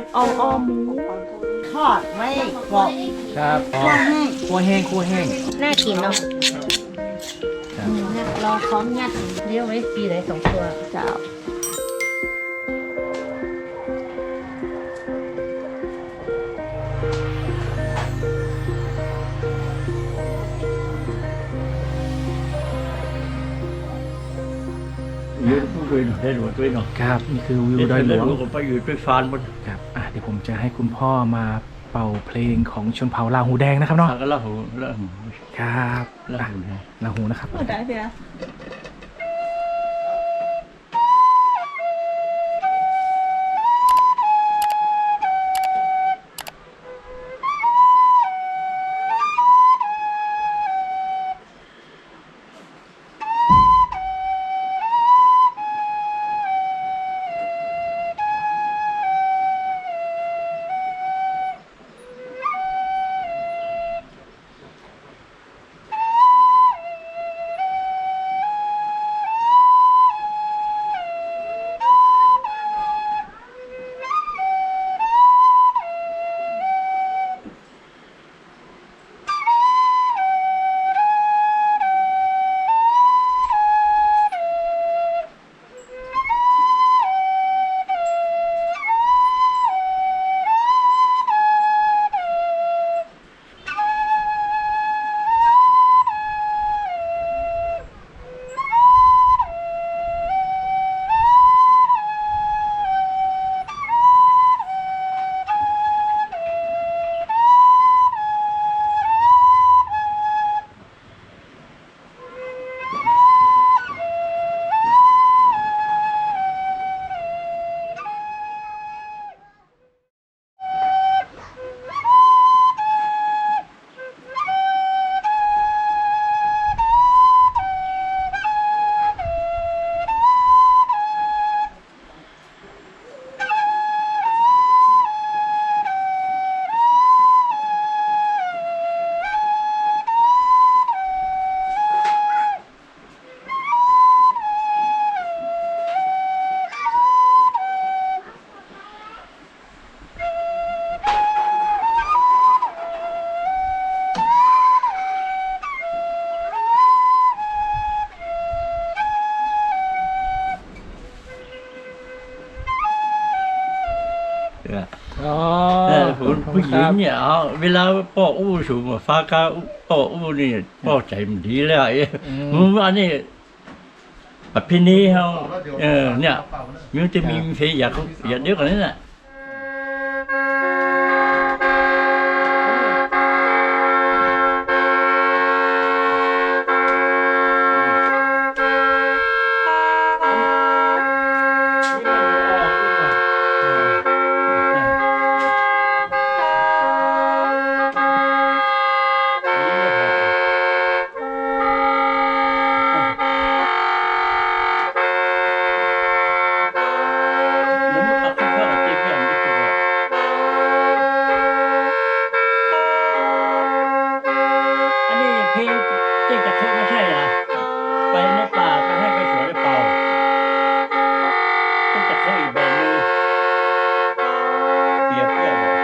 บเอาเอาหมูทอดไว้กรอบครับอ๋อคั่วแห้งคั่วแห้งคั่วแห้งน่ากินเนาะครับอืมเนี่ยรอพร้อมยัดเลี้ยวไว้ปีไหนสองตัวเจ้ายืนผู้ด้วยได้หนวดด้วยเนาะครับนี่คือวิวเห็นดอยหลได้วงหนวดก็ไปอยู่ไปฟานบน จะให้คุณพ่อมาเป่าเพลงของชนเผ่าลาหูแดงนะครับเนาะทางก็เล่าหูเล่าหูครับเล่าอะหูนะลาหูนะครับได้เพียเเนี่ยเอาเวลาพ่ออู้สูงฟ้ากาพ่ออู้นี่พ่อใจมันดีแล้วไอ้มึงอันนี้ประเพณีเฮาเออเนี่ยมันจะมีเพลงอยากอยากเดียวกันนั่นน่ะ เจ๊จะคึกไม่ใช่เหรอไปในป่าไปให้ไปสวนในเป่าเจ๊จะคึกอีกแบบนึงเปรียบเทียบเลย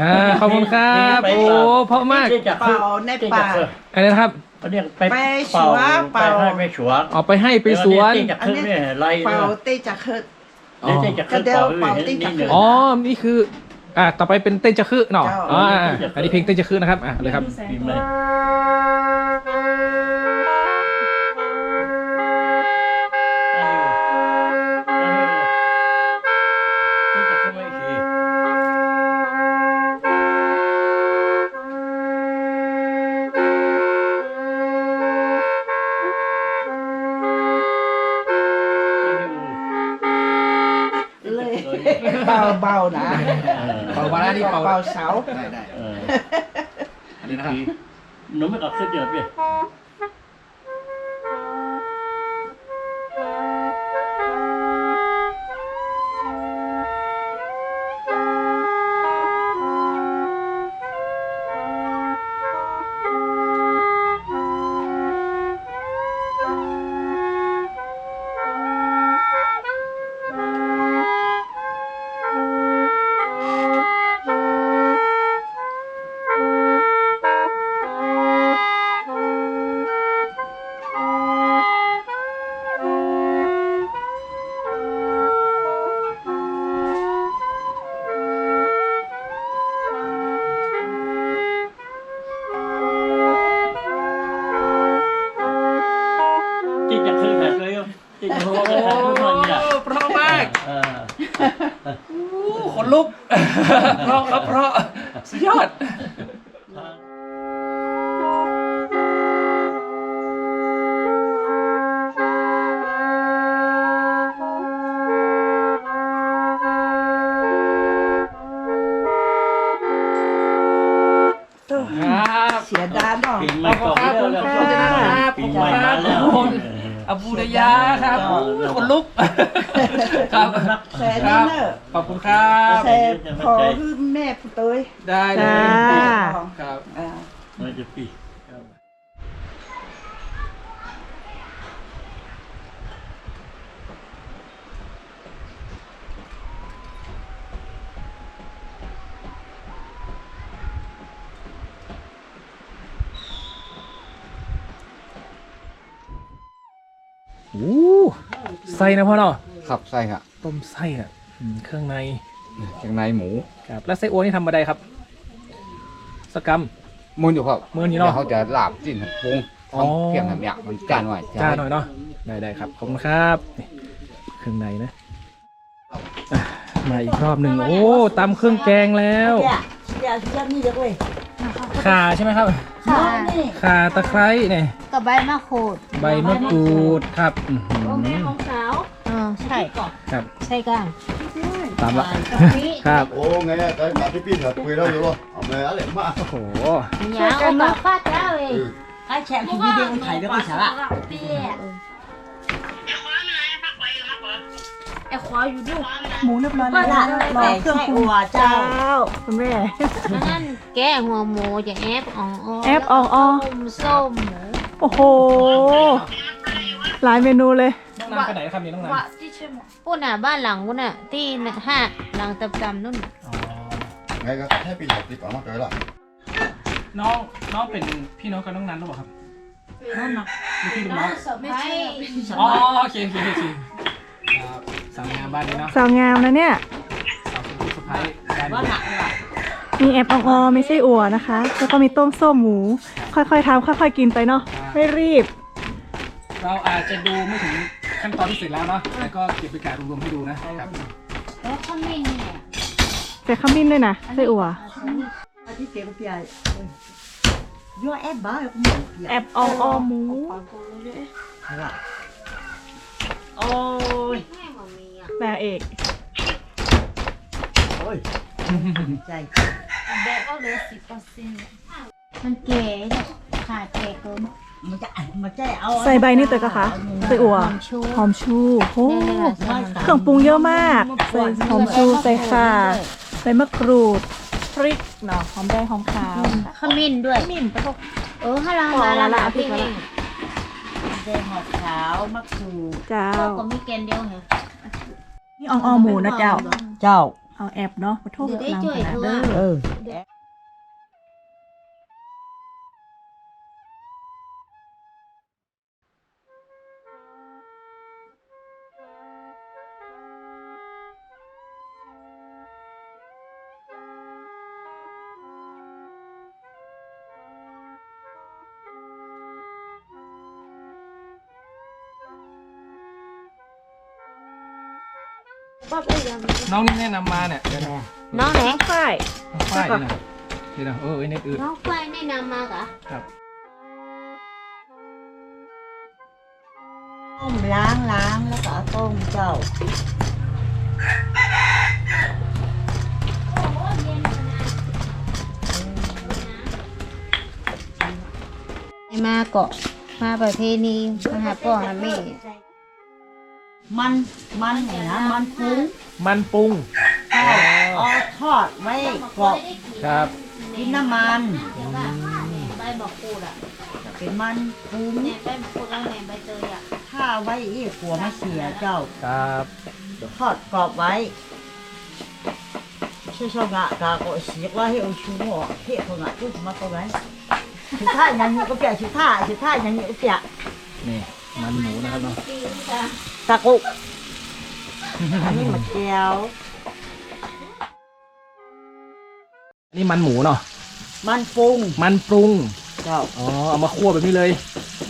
อ่าขอบคุณครับ โอ้เพราะมากเจ๊จะคึกเป่าในเจ๊ป่าจะคึกอะไรนะครับ อันนี้ไปไปเป่าสวนเป่าไปให้ไปสวนเอาไปให้ไปสวนเจ๊จะคึกเนี่ยไล่เป่าเนี่ยเต้จะเคิด อ๋อเจ๊จะคึกก็เดี๋ยวเป่าเป่าเจ๊จะคึกอ๋อ นี่คือ อ่าต่อไปเป็นเต้นจะคือเนาะเจ้าอ๋ออ่าอันนี้เพลงเต้นจะคือนะครับ อ่าเลยครับ พิมพ์เลยเนี่เป่าเบาเสา ได้ได้เอออันนี้นะครับ หนูไม่กลับขึ้นเดี๋ยวพี่ เพราะครับเพราะสุดยอดครับเสียดายเนาะ ปีใหม่ก่อนแล้วแล้วขอบคุณครับ ปีใหม่มาแล้วข อบคุณอาบูดายาครับโอ้ยขนลุกครับแสนนี่เนอะขอบคุณครับแสนขอคือแม่ผู้เตยได้เลยจ้า ครับ อ่า มันจะปี โอ้ไส้นะพ่อเนาะครับใช่ครับต้มไส้อะอืมเครื่องในเครื่องในหมูครับแล้วไส้อัวนี่ทำมาได้ครับ สกรรมมุนอยู่ครับมื้อนี้เนาะดี๋ยวเขาจะลาบจิ้นปรุงอ๋อ ทำเพียงแบบเนี้ยมันจานหน่อยจ้าหน่อยเนาะได้ได้ครับขอบคุณครับนี่เครื่องในนะอะมาอีกรอบหนึ่งโอ้ตำเครื่องแกงแล้วเนี่ยเนี่ยเนี่ยนี่เด็กเว้ย ข่าใช่ไหมครับค่ะนี่ข่าตะไคร้เนี่ยกับใบมะกรูดใบมะกรูดครับอื้อหือเออใช่ครับใช่กันตามละกะปิครับ Ồ, nghe cái bà cái pin là quỳ đâu rồi Ở mẹ á lại mà โอ้โหยาวกับฟ้าเจ้าเอง Ừ ไอ้แชมป์ที่วิดีโอถ่ายแล้วก็สาระ ไอ้ควาอยู่ด้วยหมูเรียบร้อยแล้วล่ะรอเครื่องปรุงเจ้าเจ้าคุณแม่นั่นแกงหัวหมูจะแอปอ่องอ้อแอปอ่องอ้อส้มส้มหมูโอ้โหหลายเมนูเลยน้องน้ำไปไหนครับนี่น้องน้ำปุ่นอะบ้านหลังปุ่นอะที่ห้าหลังตับจำนู่นอ๋อ Nghe cái cái pin là tí quả mắt cái là น้องน้องเป็นพี่น้องกับน้องนันหรือเปล่าครับนั่นน่ะเป็นพี่เป็นน้องไม่ใช่อ๋อโอเคโอเคโอเคครับสาวงามบ้านนี้เนาะสาวงามนะเนี่ย สาวสุดสุดท้ายบ้านว่าหนันี้กเลยมีแอบอองออไม่ใช่อั่วนะคะ แล้วก็มีต้มส้มหมู ค่อยๆทำค่อย ๆ กินไปเนาะ ไม่รีบ เราอาจจะดูไม่ถึงขั้นตอนที่เสร็จแล้วเนาะแต่ก็เก็บบรรยากาศรวมๆให้ดูนะครับแล้วขมิ้นเนี่ยใส่ขมิ้นด้วยนะไส้อั่วอันที่เก็บเปียยั่วแอบบ้าก็หมูเปียแอบอองออหมู โอ้ยแม่บอกมีอะ นางเอกใจแบบก็เหลือสิบเปอร์เซ็นต์มันแก่เนี่ยขาดแก่เกินมันจะมันจะเอาใส่ใบนี่เตยกะคะไส้อั่วหอมชูหอมชูโอ้เนี่ยเนี่ยเครื่องปรุงเยอะมากใส่หอมชูใส่ข่าใส่มะกรูดพริกเนาะหอมแดงหอมขาวขมิ้นด้วยขมิ้นไปพวกเออถ้าเรามาเราหาพี่เองแดงหอมขาวมะกรูดเจ้าก็มีแกนเดียวเหรอ นี่อองออหมูนะเจ้า เจ้า เอาแอบเนาะมาโทษเดี๋ยวได้ลำช่วยขนาดเธอเด้อ เออน้องนี่แนะนำมาเนี่ยเดี๋ยวนะน้องไหนฝ้ายน้องฝ้ายนี่นะเดี๋ยวนะเออไอ้เนี่ยอืดน้องควายแนะนำมากะครับต้มล้างล้างแล้วก็เอาต้มเจ้ามาเกาะมาประเพณีมาหาพ่อหาแม่ มันมันเนี่ยนะมันพุงมันปรุงเอาทอดไว้กรอบครับกินน้ำมันใบบอกปูดอะเป็นมันพุงเนี่ยใบบอกปูดแล้วแหนใบเตยอะถ้าไว้อีกหัวไม่เสียเจ้า ครับทอดกรอบไว้ช่วยชาวงะกาก็สีว่าให้เอาชูหัวเที่ยวงะตู้มาตัวไว้ชุดท่าอย่างนี้ก็เปียชุดท่าชุดท่าอย่างนี้ก็เปียนี่ มันหมูนะครับเนาะตะกุกอันนี้มะเจียวอันนี่มันหมูเนาะมันปรุงมันปรุงเจ้าอ๋อเอามาคั่วแบบนี้เลย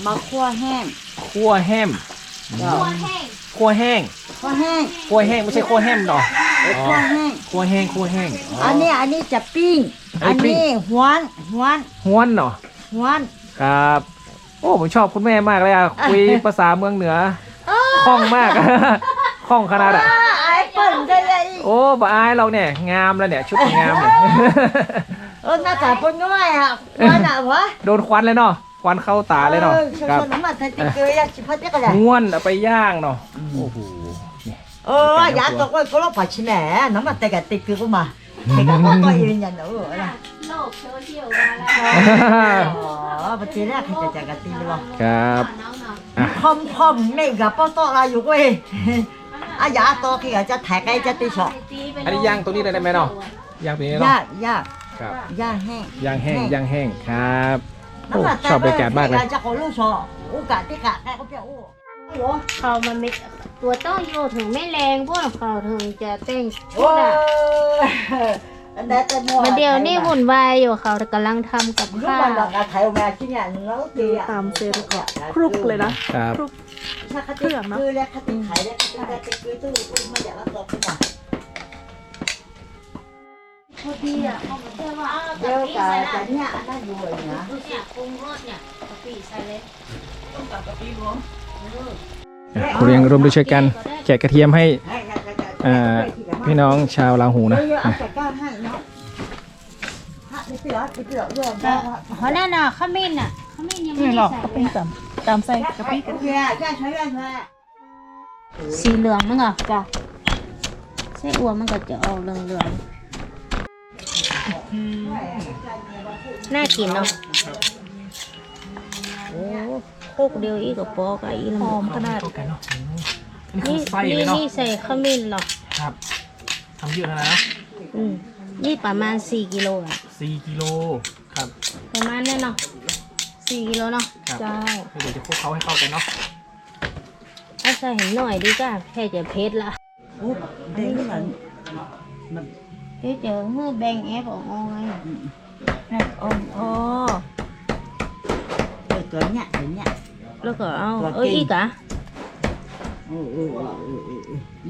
มาคั่วแห้งคั่วแห้มเจ้าคั่วแห้งคั่วแห้งคั่วแห้งไม่ใช่คั่วแห้มเนาะคคั่วแห้งคั่วแห้งคั่วแห้งอันนี้อันนี้จะปิ้งอัอันนนี้ปิ้งนี้หวานหวานห้วนเนาะหวานครับ โอ้ผมชอบคุณแม่มากเลยอะคุยภาษาเมืองเหนือคล่องมากคล่องขนาดอะอ่าไอ้เปิ้นได้เลยโอ้บ่อายเราเนี่ยงามแล้วเนี่ยชุดงามเนี่ยเออหน้าตาเปิ้นก็ไม่อะหวานอะวะโดนควันเลยเนาะควันเข้าตาเลยเนาะออครับชนๆน้ำมันไทยติ๊กเกอร์อยากชิพัดได้ก็ได้ม้วนเอาไปย่างเนาะโอ้โหเออยาตกไว้ก็รอผัดชิแหม่น้ำมันแต่กะติ๊กเกอร์ก็มาแต่ ก็ก็ก็ยืนยันเออนะโลกโซเชียลมาแล้วอ๋อปฏิแรกที่จะจักรตีเลยว่ะครับน้องๆพอมพอมไม่กับป้อต่อเรอยู่เว้ยอายาตัวที่จะแทกไอ้จะตีฉอกอันนี้ย่างตัวนี้เลยได้ไหมเนาะย่างตัวนี้เนาะกยากครับยากแห้งย่างแห้งย่างแห้งครับโอ้ชอบบรรยากาศมากเลยจะขอลูกชอโอกาสที่กะแค่ก็เพียงโอ้โหเขามันไม่ ตัวต้องโยถึงไม่แรงพวกเขาถึงจะเต้นชุโอ้ดอะอันนั้นแต่มัวมันเดียวนี่วุ่นวายอยู่เขากำลังทำกับลูกข้ามันวดอกกระไทยแม่ที่เนี่ยเราตีอะตามเซนก็คลุกเลยนะครับ คลุกถ้าเขาติดคือแล้วเขาติดไข่แล้วเขาติดคือตู้มันอยากรับตัวขึ้นมาพอดีอะเขาบอกว่าเดี๋ยวกับแต่เนี่ยอันนั้นอยู่เลยนะ เนี่ยปรุงรสเนี่ยกะปิใส่เลยเรายังร่วมด้วยช่วยกันแกะกระเทียมให้อ่าพี่น้องชาวลาวหูนะเออเอาอะแต่ก้าวให้เนาะฮะไม่เปรี้ยวไม่เปรี้ยวเรื่องแต่เขาแน่นอนขมิ้นอะขมิ้นยังไม่นี่หรได้อกใส่ก็เป็นตามตามใส่กะปิกันเพื่อแก้ใช้แก้ใช้สีเหลืองมั้งอะจ้ะไส้อั่วมันก็จะออกเหลืองๆน่ากินเนาะโอ้ โคกเดียวอีกกับปอกอะอีละหอมขนาดนี่คือนี่ไส้เลนี่ยเนาะนี่ใส่ขมิ้นเหรอครับทำเยอะขนาดนะอืมนี่ประมาณ4กิโลอะสี่กิโลครับประมาณนั้นเนาะ4กิโลเนาะครับเจ้าเดี๋ยวจะคลุกเขาให้เข้ากันเนาะถ้าใส่เห็นหน่อยดีก็แค่จะเพชรละเด้งเหมือนเพชรเจอเมื่อแบ่งแอปออกมาไงอ๋ออ๋อตัวเนี้ยตัวเนี้ย แล้วก็เอาตัวเอ้ยจริงอีกอะ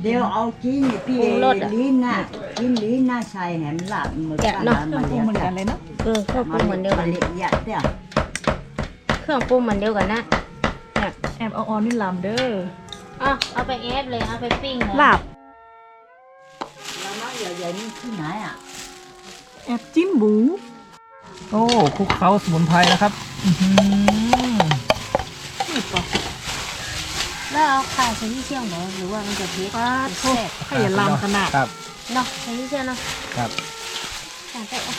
เดี๋ยวเอากินพี่ปรุงรสอะลิ้นน่ะกินลิ้นน่ะใส่แหมหลับมือแกะเนาะเครื่องปรุงเหมือนกันเลยเนาะเออเครื่องปรุงเหมือนเดียวกันละเอียดเนี่ยเครื่องปรุงเหมือนเดียวกันนะเนี่ยแอบเอาออนนี่ลำเด้ออะเอาไปแอปเลยเอาไปปิ้งเลยลาบแล้วน้องใหญ่ๆนี่ที่ไหนอะแอบจิ้มหมูโอ้คลุกเขาสมุนไพรนะครับอื้อหือ แล้วเอาข่าใส่ที่เชี่ยงเหรอหรือว่ามันจะเพชรปลาโทแซ่บให้อย่าลำขนาดครับ เนาะใส่ที่เชี่ยงเนาะครับใส่ไปเอา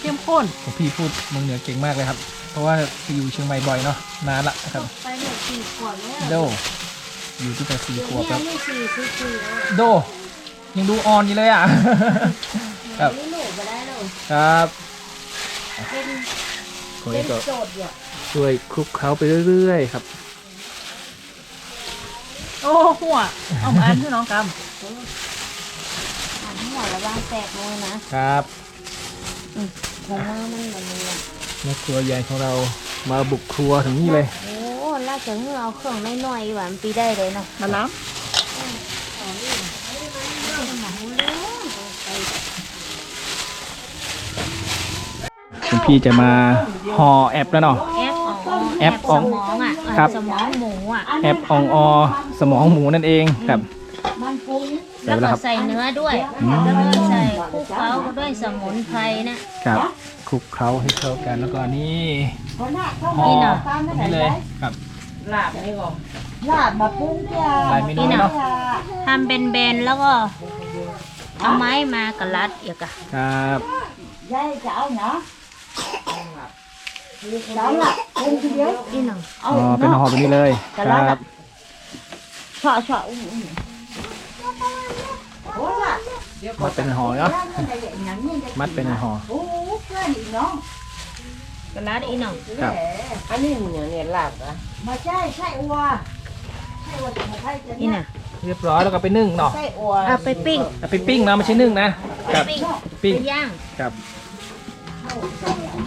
เข้มข้นพี่พูดเมืองเหนือเก่งมากเลยครับ เพราะว่าไปอยู่เชียงใหม่บ่อยเนาะนานละครับ ไปหมดสี่ขวดแล้วโด อยู่ที่แต่สี่ขวบครับ นี่สี่สี่สี่แล้วโด ยังดูออนอยู่เลยอะ ครับ นี่หนูไปได้เลยครับเป็นคนเป็นี้นก็โจทย์อยู่ ช่วยคลุกเคล้าไปเรื่อยๆครับ โอ้หัวเอามาอันให้น้องกหันหัวระวางแตกเลยนะครับผมว่ามันเหมือนเนี่ยแม่ครัวใหญ่ของเรามาบุกครัวถึงนี่เลยโอ้ล่าจะเงือเอาเครื่องน้อยๆหวานปีได้เลยเนาะำมาล้คุณพี่จะมาห่อแอปแล้วเนาะ แอปอ๋อแอปอ๋องสมองอะครับ สมองหมูอะแอปอองอสมองหมูนั่นเองครับมันปรุงใส่แล้วไปแล้วก็ครับ ใส่เนื้อด้วยแล้วก็ใส่คลุกเคล้าด้วยสมุนไพรนะครับคลุกเคล้าให้เข้ากันแล้วก็นี่คนน่ะเขาห่อนี่น่ะตามนั่นนี่แหเลละยครับลาบมาปรุงจ้าหลายเมนูเนาะ ทำเป็นเบนๆแล้วก็เอาไม้มากระลัดอีกอะครับ ยายจะเอาเนาะ เจ้าละปรุงทีเดียวนี่หนังเอาอ๋อเป็นห่อแบบนี้เลยครับชอชออุ้มอุ้มโอ้ล่ะมัดเป็นห่อเนาะมัดเป็นห่อโอ้เพื่อนอีกน้องกระลัดอีหนังครับ อันนี้เนี่ยเนี่ยลาบอะมาใช่ใช่อัวใช่อัวจะมาใช่จะนี่น่ะเรียบร้อยแล้วก็ไปนึ่งเนาะใช่อัวเอาไปปิ้งเอาไปปิ้งนะไม่ใช่นึ่งนะไปครับปิ้งปิ้งไปย่างครับอัน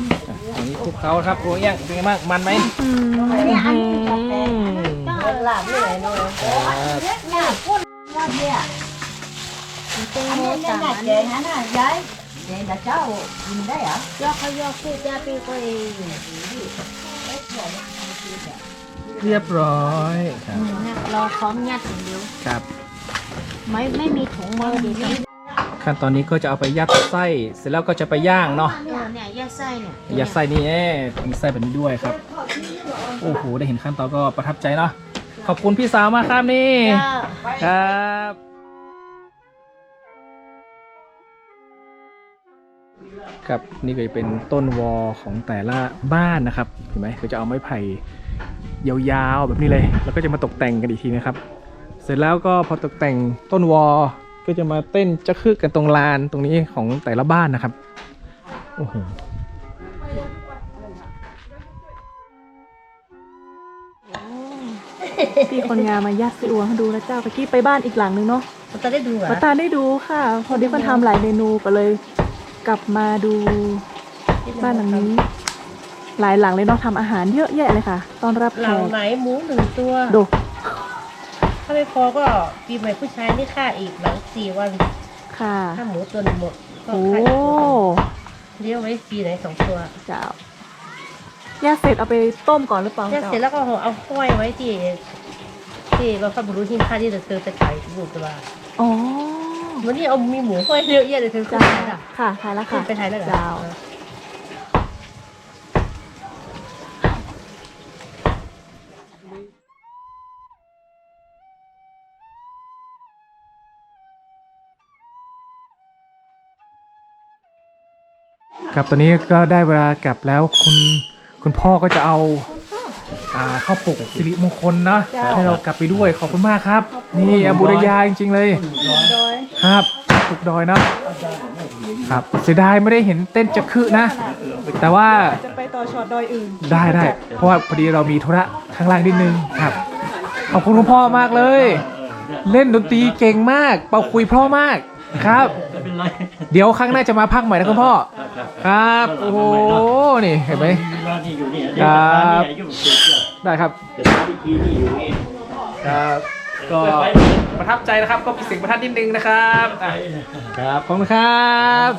นี้คลุกเคล้าครับครัวย่างเป็นไงบ้างมันไหมเนี่ยอันอืนี้จะเป็นมลาบเลยเนาะครับเนี่ยพูดว่าเนี่ยเต้นอันโมนี้ต่างน่ะอันเจ๊ฮะน่ะยายเจ๊น่ะเจ้ากินได้เหรอยอกเขายอกคู่จ้าปีก็เองเรียบร้อยครับเนี่ยรอพร้อมยัดอย่างเดียวครับ ไม่ไม่มีถุงมือดีนี่ ขั้นตอนนี้ก็จะเอาไปยัดไส้เสร็จแล้วก็จะไปย่างเนาะเออเนี่ยยัดไส้เนี่ยยัดไส้นี่แน่มีไส้แบบนี้ด้วยครับโอ้โหได้เห็นขั้นตอนก็ประทับใจเนาะขอบคุณพี่สาวมากครับนี่จ้าครับครับนี่ก็จะเป็นต้นวอของแต่ละบ้านนะครับเห็นไหมก็จะเอาไม้ไผ่ยาวๆแบบนี้เลย แล้วก็จะมาตกแต่งกันอีกทีนะครับ เสร็จแล้วก็พอตกแต่งต้นวอ ก็จะมาเต้นจะคึกกันตรงลานตรงนี้ของแต่ละบ้านนะครับโอ้โหพี่คนงานมายัดซีอัวให้ดูแล้วเจ้าตะกี้ไปบ้านอีกหลังนึงเนาะมันจะได้ดูอะป้าตาได้ดูค่ะ พอดีมันทำหลายเมนูก็เลย กลับมาดูบ้านหลังนี้ หลายหลังเลยเนาะทำอาหารเยอะแยะเลยค่ะ ตอนรับหแขลังกไหนหมูหนึ่งตัวดู ถ้าไม่พอก็ปีใหม่ผู้ชายนี่ค่าอีกหลังสี่วันค่ะ ถ้าหมูตัวหนึ่งหมดก็โอ้ค่าอีกตัวหนึ่งเลี้ยงไว้ปีไหนสองตัวเจ้าย่าเสร็จเอาไปต้มก่อนหรือเปล่าเนี่ยเจ้าเสร็จแล้วก็เอาห้อยไว้ที่ที่เราฟังบุรุษหินค่าที่เธอไปขายบุตรว่าอ๋อวันนี้เอามีหมูห้อยเยอะแยะเลยเธอจ้าขายอะค่ะทายแล้วค่ะไปขายแล้วเหรอ เจ้า ครับตอนนี้ก็ได้เวลากลับแล้วคุณคุณพ่อก็จะเอาอ่าข้าวปลุกสิริมงคลนะให้เรากลับไปด้วยขอบคุณมากครับ นี่อบุรยาจริงๆเลยครับปลุกดอยนะครับเสียดายไม่ได้เห็นเต้นจักคือนะ แต่ว่าจะไปต่อช็อตดอยอื่นได้ได้เพราะว่าพอดีเรามีธุระข้างล่างนิดนึงครับขอบคุณคุณพ่อมากเลย เล่นดนตรีเก่งมาก เป่าคุยเพราะมาก ครับ ไม่เป็นไรเดี๋ยวครั้งหน้าจะมาพักใหม่นะคุณพ่อ ครับ โอ้โห นี่เห็นไหม บ้านที่อยู่นี่ครับเดี๋ยวบ้านนี่อายุสิบเดือนได้ครับ แต่บ้านที่ที่นี่อยู่นี่ครับ ก็ประทับใจนะครับ ก็มีเสียงประทัดนิดนึงนะครับอะครับ ขอบคุณครับ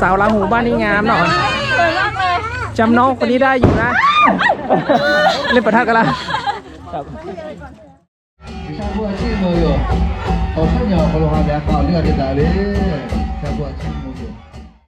สาวลาหูบ้านนี้งามเนาะจำน้องคนนี้ได้อยู่นะ เล่นประทัดกันละ